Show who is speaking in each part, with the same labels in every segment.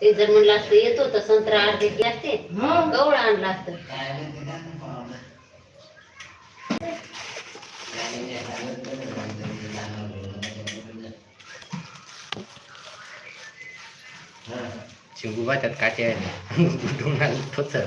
Speaker 1: ते जर म्हणलं असतं येतो तर संत्रा अर्धे असते गवळ आणला असतं.
Speaker 2: चिंगूबा त्यात काटे आहे ढुंगाल तोच
Speaker 1: त्याला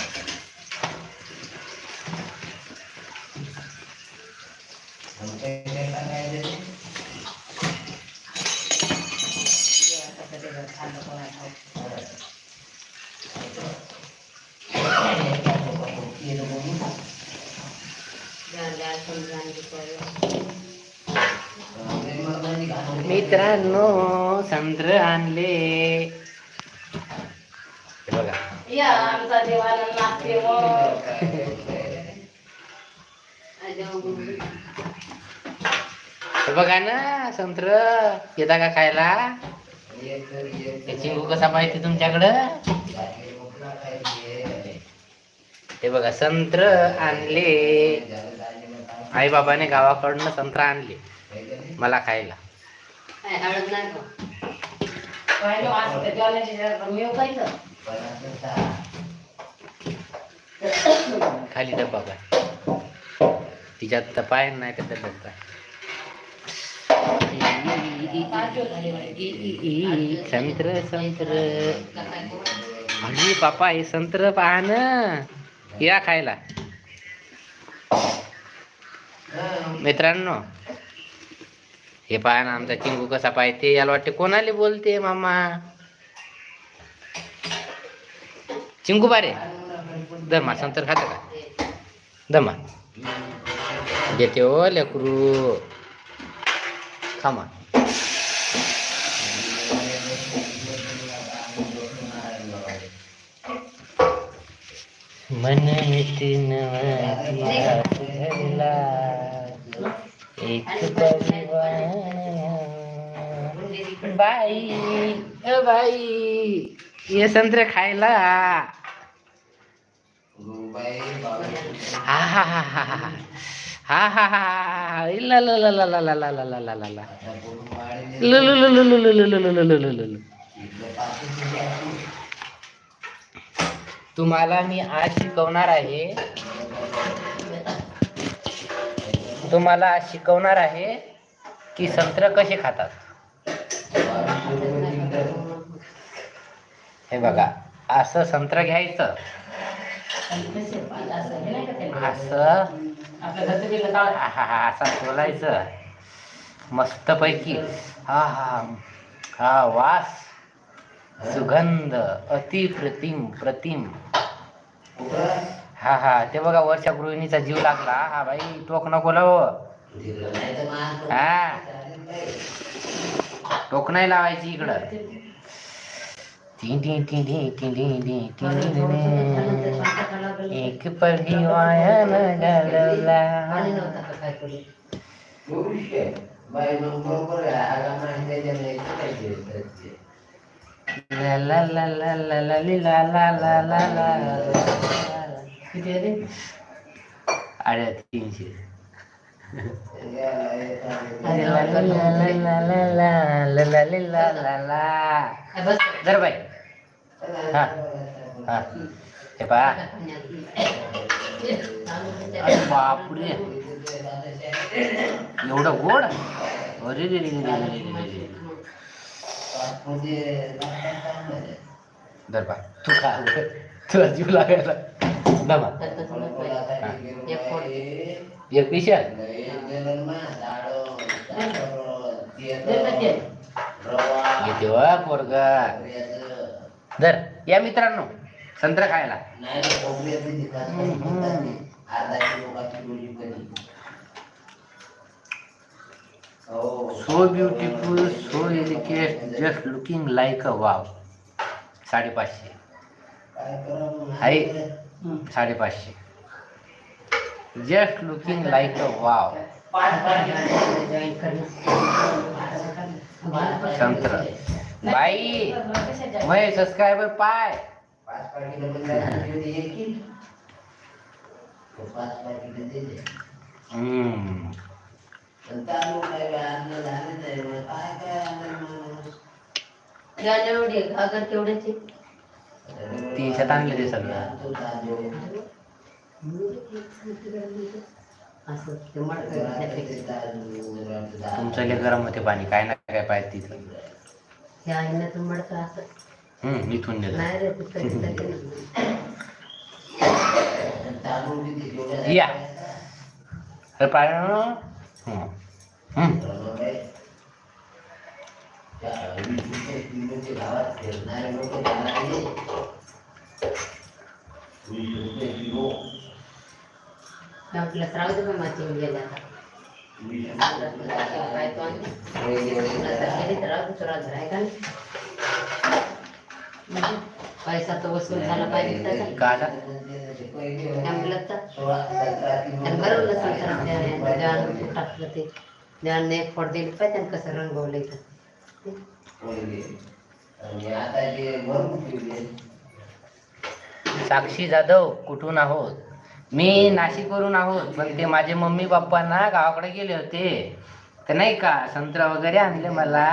Speaker 2: मित्रांनो संत्र आणले. हे बघा.
Speaker 1: या आमचा देवाला नाचते मग
Speaker 2: हे बघा ना संत्र. येता का खायला? हे चिंगू कसा पाहिजे तुमच्याकडं? हे बघा संत्र आणले. आई बाबाने गावाकडनं संत्र आणले. मला खायला.
Speaker 1: हळद नाही? पाहिलं असं ते.
Speaker 2: खाली डब्बा पाय तिच्यात तर पाय नाही तर डब्बा संत्र संत्र. अरे पापा हे संत्र पहा ना. या खायला. मित्रांनो हे पाहा ना आमचा चिंगू कसा पाहिजे याला वाटते कोणाला बोलते मामा? चिंगू बारे दमा संतर खातं का? दमा देते ओ लेकरू. खामा मन धरला. एक बाई अ बाई ये संत्रे खायला हा हा हा हा हा हा हा हा ला ला ला ला तुम्हाला मी आज शिकवणार आहे तुम्हाला आज शिकवणार आहे की संत्र कसे खातात हे बघा असं संत्र घ्यायचं. असं. हा हा असं सोलायचं मस्तपैकी. हा हा. हा वास. सुगंध. अतिप्रतिम प्रतिम हा हा. ते बघा वर्षा गृहिणीचा जीव लागला. हा बाई टोक नको लाव. हा. टोक नाही लावायची इकडं एक पदी वाया घालवला अरे तीनशे धर बाई हा हा हे पहा अरे बापरे एवढं गोड अरे रे रे रे रे रे रे रे. धर बा तू खा तुला जीव लागायला दमा
Speaker 1: एक फोड.
Speaker 2: पोरग या मित्रांनो संत्रा खायला so beautiful so elegant just looking like a wow साडेपाचशे आहे साडेपाचशे just looking like a wow संत्र बाई मै सबस्क्रायबर पाय. हम्म. तीनशेत आणले ते सगळं.
Speaker 1: असं ते मडकं घेतल्यापेक्षा.
Speaker 2: तुमचं लय गरम होते पाणी काय ना काय पाहिजे तिथं?
Speaker 1: हे आईनं तर मडकं असं.
Speaker 2: हम्म इथून नेलं.
Speaker 1: नाही रे
Speaker 2: या. तर पाणी हम्म. हम्म.
Speaker 1: आपल्या श्रावण पण माती गेला काय तो आणि? का नाही? पैसा तो वसूल झाला पाहिजे त्याचा. टाकलं ते देवाने एक फोड दिली पाहिजे आणि कसं रंगवलं इथं
Speaker 2: साक्षी जाधव कुठून आहोत मी नाशिकवरून आहोत पण ते माझे मम्मी पप्पा ना गावाकडे गेले होते. तर नाही का संत्रा वगैरे आणले मला.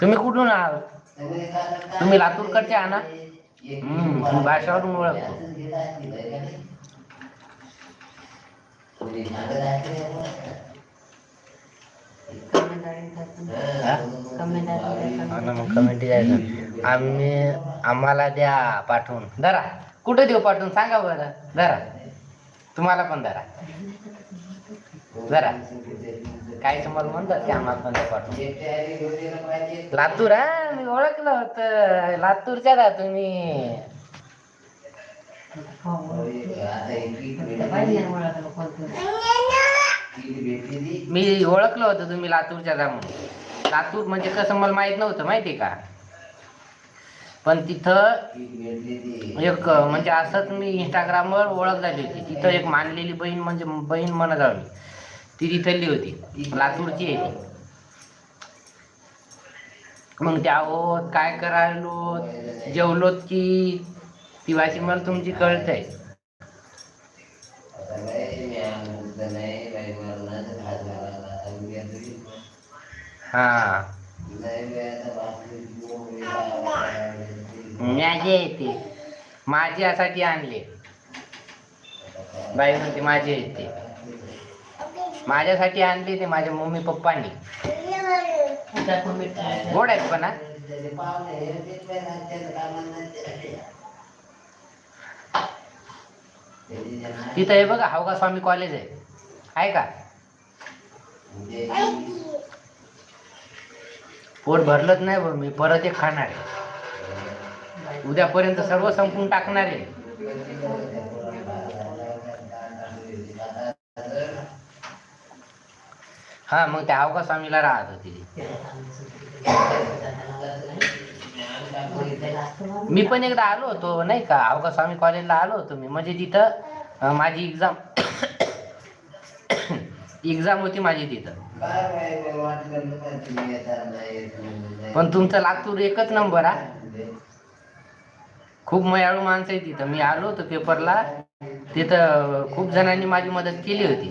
Speaker 2: तुम्ही कुठून आहात? तुम्ही लातूरकडचे आहात ना? हम्म, भाषावरून ओळखतो. कमेंट द्यायचं आम्ही आम्हाला द्या पाठवून. धरा. कुठं देऊ पाठवून? सांगा बरं. धरा. तुम्हाला पण धरा. जरा काय तुम्हाला म्हणतात ते आम्हाला पण पाठवून. लातूर हा मी ओळखलं होतं. लातूरच्या दा तुम्ही. हो. मी ओळखलं होतं तुम्ही लातूरच्या जा म्हणून. लातूर म्हणजे कसं मला माहीत नव्हतं माहिती का? पण तिथं एक म्हणजे असंच मी इंस्टाग्रामवर ओळख झाली होती. तिथं एक मानलेली बहीण म्हणजे बहीण म्हणत आहो मी ती तिथली होती. लातूरची आहे ती. मग त्या आहोत काय करायलो जेवलोत की? ती भाषी मला तुमची कळतंय. हा माझे येते. माझ्यासाठी आणले. बाई म्हणते माझे येते. माझ्यासाठी आणले ते माझ्या मम्मी पप्पांनी. गोड आहेत पण तिथं हे बघा हावगा स्वामी कॉलेज आहे. आहे का? पोट भरलंच नाही बघ मी परत एक खाणार आहे. उद्यापर्यंत सर्व संपून टाकणार आहे. हा मग त्या अवका स्वामीला राहत होती. मी पण एकदा आलो होतो नाही का? अवका स्वामी कॉलेजला आलो होतो मी. म्हणजे तिथं माझी एक्झाम एक्झाम होती माझी तिथं. पण तुमचं लातूर एकच नंबर हा? खूप मयाळू माणसं आहे तिथं. मी आलो होतो पेपरला तिथं खूप जणांनी माझी मदत केली होती.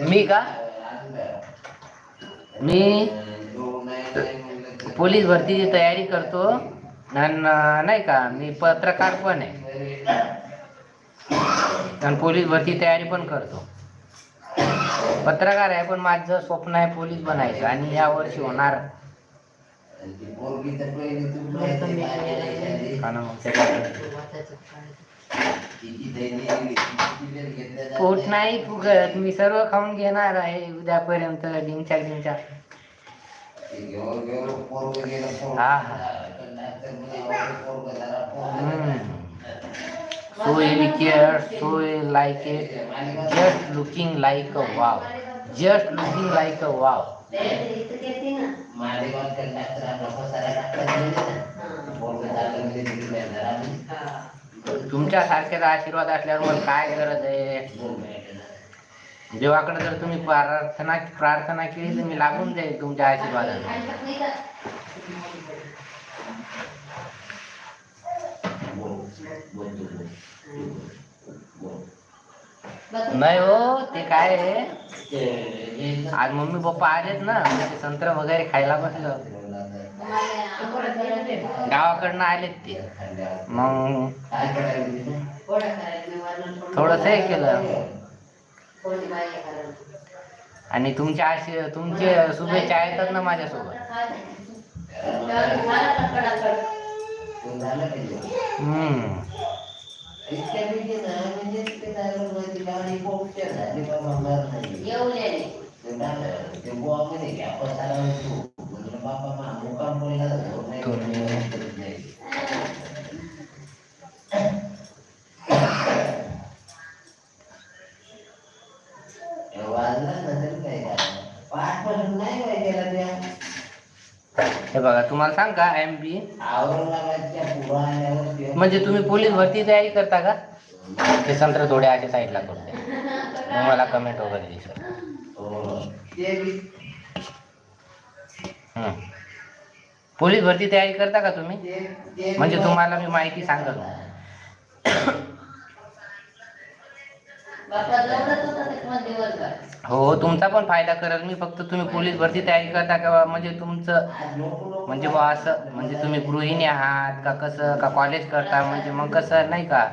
Speaker 2: मी का? मी? पोलीस भरतीची तयारी करतो आणि नाही का मी पत्रकार पण आहे. आणि पोलीस भरती तयारी पण करतो. पत्रकार आहे पण माझं स्वप्न आहे पोलीस बनायचं आणि या वर्षी होणार. पोट नाही फुगत मी सर्व खाऊन घेणार आहे उद्यापर्यंत डिंगच्या डिंगच्या हा हा so care so like it just looking like a wow just looking like a wow तुमच्यासारख्याचा आशीर्वाद असल्यावर मला काय गरज आहे? देवाकडे जर तुम्ही प्रार्थना प्रार्थना केली तर मी लागून जाईल तुमच्या आशीर्वादाने. नाही हो ते काय आज मम्मी पप्पा आलेत ना ते संत्र वगैरे खायला बसलं गावाकडनं आलेत ते. मग थोडस हे केलं. आणि तुमच्या आशी तुमचे शुभेच्छा आहेत ना माझ्यासोबत? हम्म. हे बघा तुम्हाला सांग का एम बी म्हणजे तुम्ही पोलीस भरती तयारी करता का? ते संत्र थोडे आजच्या साईडला करते. मग मला कमेंट वगैरे दिसत पोलीस भरती तयारी करता का तुम्ही? म्हणजे तुम्हाला मी माहिती सांगत. हो तुमचा पण फायदा करेल. मी फक्त तुम्ही पोलीस भरती तयारी करता का म्हणजे तुमचं म्हणजे बा असं म्हणजे तुम्ही गृहिणी आहात का कसं का कॉलेज करता? म्हणजे मग कसं नाही का?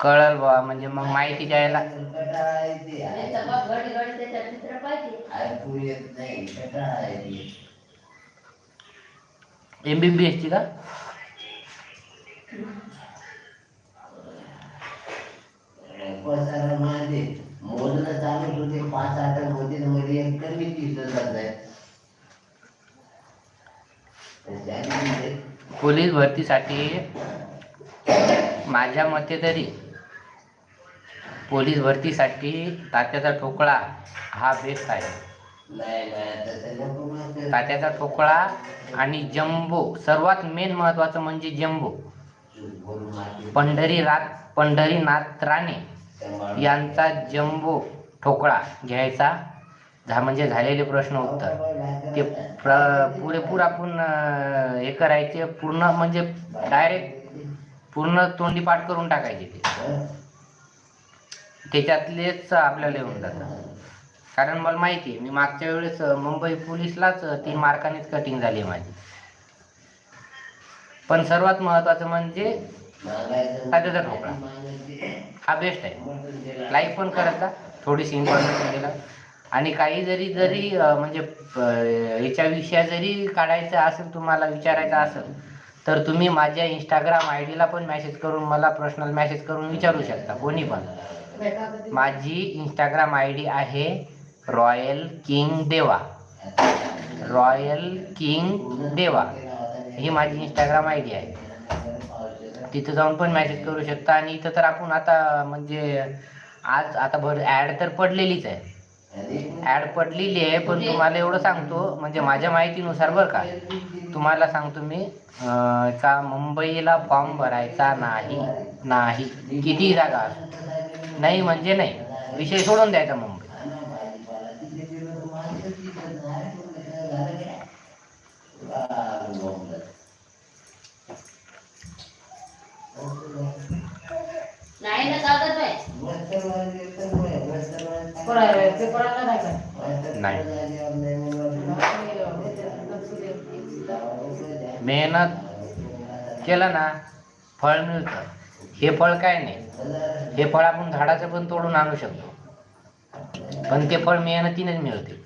Speaker 2: कळल बा. म्हणजे मग माहिती द्यायला एम बी बी का
Speaker 3: मोजणं चालू होते पाच आठमध्ये मध्ये एक तर मी तीस जात
Speaker 2: पोलीस भरतीसाठी माझ्या मते तरी पोलीस भरतीसाठी तात्याचा ठोकळा हा बेस्ट आहे. तात्याचा ठोकळा आणि जम्बो सर्वात मेन महत्वाचं म्हणजे जम्बो. पंढरी रात पंढरीनाथ राणे. यांचा जम्बो ठोकळा घ्यायचा. झा म्हणजे झालेले प्रश्न उत्तर. ते प्र पुरेपूर आपण हे करायचे पूर्ण म्हणजे डायरेक्ट पूर्ण तोंडी पाठ करून टाकायचे ते. त्याच्यातलेच आपल्याला येऊन जातं. कारण मला माहिती आहे मी मागच्या वेळेस मुंबई पोलीसलाच तीन मार्कानेच कटिंग झाली आहे माझी. पण सर्वात महत्त्वाचं म्हणजे
Speaker 3: मागायचं.
Speaker 2: तात्याचा
Speaker 3: ढोकळा
Speaker 2: हा बेस्ट आहे.
Speaker 3: म्हणून
Speaker 2: लाईक पण करत जा थोडीशी इन्फॉर्मेशन दिला आणि काही जरी जरी म्हणजे याच्या विषया जरी काढायचं असेल तुम्हाला विचारायचं असेल तर तुम्ही माझ्या इंस्टाग्राम आय डीला पण मेसेज करून मला पर्सनल मेसेज करून विचारू शकता कोणी पण. माझी इंस्टाग्राम आय डी आहे royal king Deva royal king Deva ही माझी इंस्टाग्राम आय डी आहे. तिथं जाऊन पण मेसेज करू शकता. आणि इथं तर आपण आता म्हणजे आज आता भर ॲड तर पडलेलीच आहे. ॲड पडलेली आहे पण तुम्हाला एवढं सांगतो म्हणजे माझ्या माहितीनुसार बरं का तुम्हाला सांगतो मी का मुंबईला फॉर्म भरायचा नाही नाही. किती जागा. नाही म्हणजे नाही. विषय सोडून द्यायचा मुंबई.
Speaker 1: मेहनत केलं ना फळ मिळतं. हे फळ काय नाही. हे फळ आपण झाडाचं पण तोडून आणू शकतो.
Speaker 2: पण ते फळ मेहनतीनेच मिळते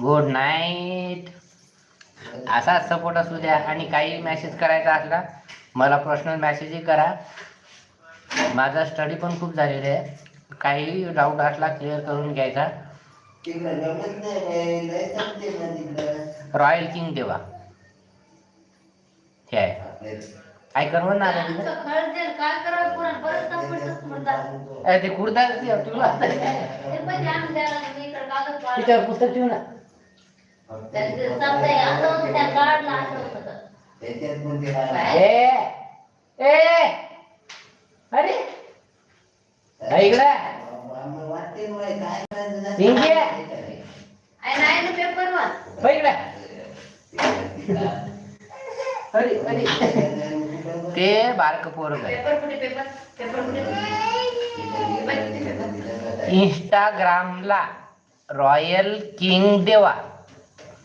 Speaker 2: गुड नाईट असा सपोर्ट असू द्या आणि काही मेसेज करायचा असला मला पर्सनल मेसेजही करा. माझा स्टडी पण खूप झालेला आहे. काही डाऊट असला क्लिअर करून घ्यायचा. रॉयल किंग देवा हे आहे. काय करणार ना
Speaker 1: ते
Speaker 2: कुर्ता तुला. तिच्यावर पुस्तक ठेवू ना.
Speaker 1: त्याचे समजा हे असं होतं, त्या काढला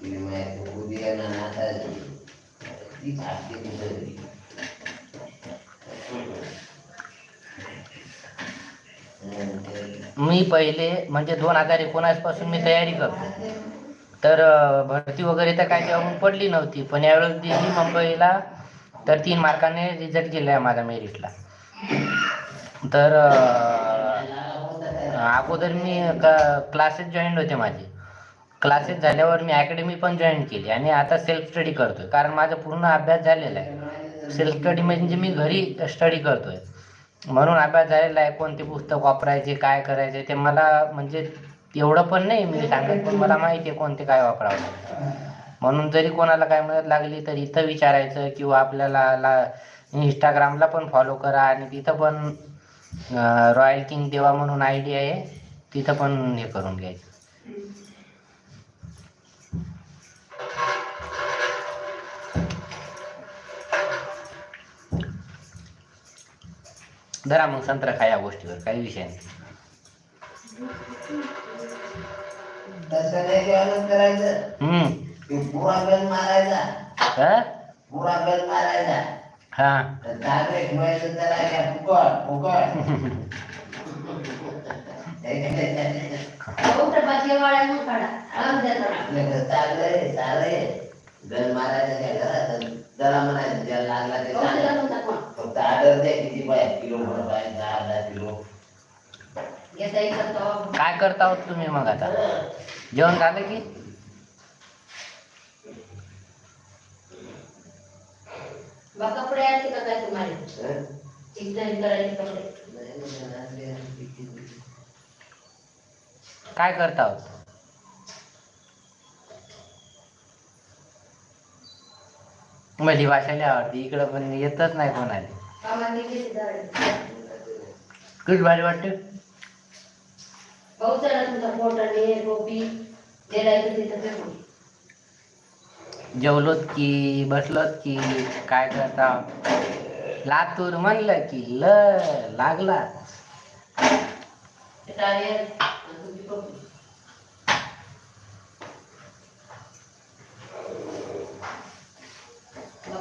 Speaker 1: ना कुठे
Speaker 2: मी पहिले म्हणजे दोन हजार एकोणासपासून मी तयारी करतो. तर भरती वगैरे तर काय तेव्हा पडली नव्हती पण यावेळेस दिली मुंबईला तर तीन मार्काने रिझल्ट दिला आहे माझा मेरिटला. तर अगोदर मी क्लासेस जॉईन होते माझे. क्लासेस झाल्यावर मी अकॅडमी पण जॉईन केली आणि आता सेल्फ स्टडी करतोय. कारण माझा पूर्ण अभ्यास झालेला आहे. सेल्फ स्टडी म्हणजे मी घरी स्टडी करतोय. म्हणून अभ्यास झालेला आहे. कोणते पुस्तक वापरायचे काय करायचे ते मला म्हणजे एवढं पण नाही मी सांगत पण मला माहिती आहे कोणते काय वापरावं म्हणून जरी कोणाला काय मदत लागली तर इथं विचारायचं किंवा आपल्याला ला इंस्टाग्रामला पण फॉलो करा आणि तिथं पण रॉयल किंग देवा म्हणून आय डी आहे. तिथं पण हे करून घ्यायचं. धरा मग संत्रा खा या गोष्टीवर काही विषय नाही. हम्म. हा?
Speaker 3: मारायचा.
Speaker 2: हा.
Speaker 3: गण काय घरात? म्हणायचं ज्याला लागला ते फक्त द्या किती पाहिजे किलो दहा दहा किलो.
Speaker 2: काय करता आहोत तुम्ही मग आता जेवण झालं की
Speaker 1: बा कपडे आणते का काय तुम्हाला
Speaker 3: हं?
Speaker 1: चिकन करायचे कपडे
Speaker 3: नाही, नाही, नाही, नाही.
Speaker 2: काय करता आहोत भाषा लई आवडते. इकडं पण येतच नाही कोणाला. खूप भारी वाटते? जेवलोत की बसलोत की काय करता? लातूर म्हणलं की ल लागला
Speaker 1: ते टायर आणि तुमची टोपी बाबा यायचं ते सुद्धा काढून.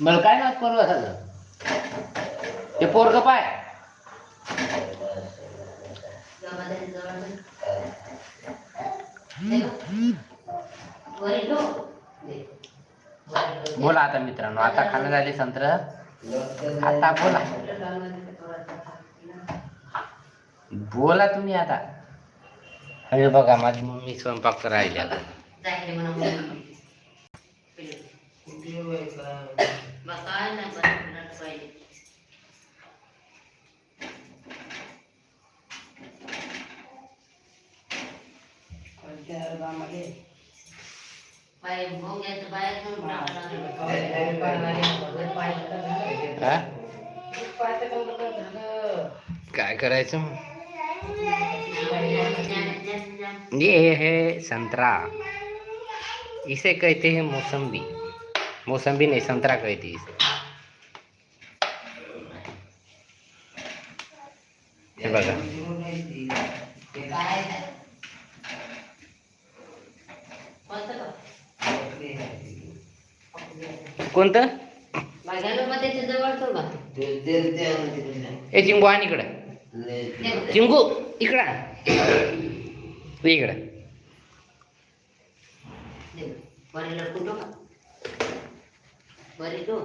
Speaker 2: मला काय नाच पोरग झालं? ते पोरग पाय. बोला आता मित्रांनो आता खाणं झाले संत्र. आता बोला. बोला तुम्ही आता. अरे बघा माझी मम्मी स्वयंपाक राहिली आता
Speaker 1: जायले म्हणा म्हणून. बा काय नाही बरं मुलांना पाहिजे पाय भोंग्याचं बाहेर घेऊन टाकायला
Speaker 2: हा? काय करायचं मग? ये है संतरा। इसे कहते हैं मौसम्बी मौसम्बी नहीं संतरा कहते हैं इसे।
Speaker 3: हे बघा।
Speaker 4: कोणतं?
Speaker 3: चिंगू आणि इकडं.
Speaker 1: ले-
Speaker 3: चिंगू इकडं आण. तू इकडं
Speaker 4: बरे लटकून ठेव का बरे तो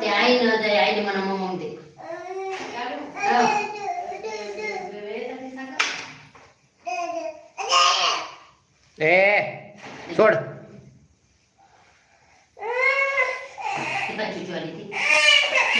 Speaker 4: ते आई ना ते आईने म्हणा मग मग दे हा.
Speaker 3: ए सोड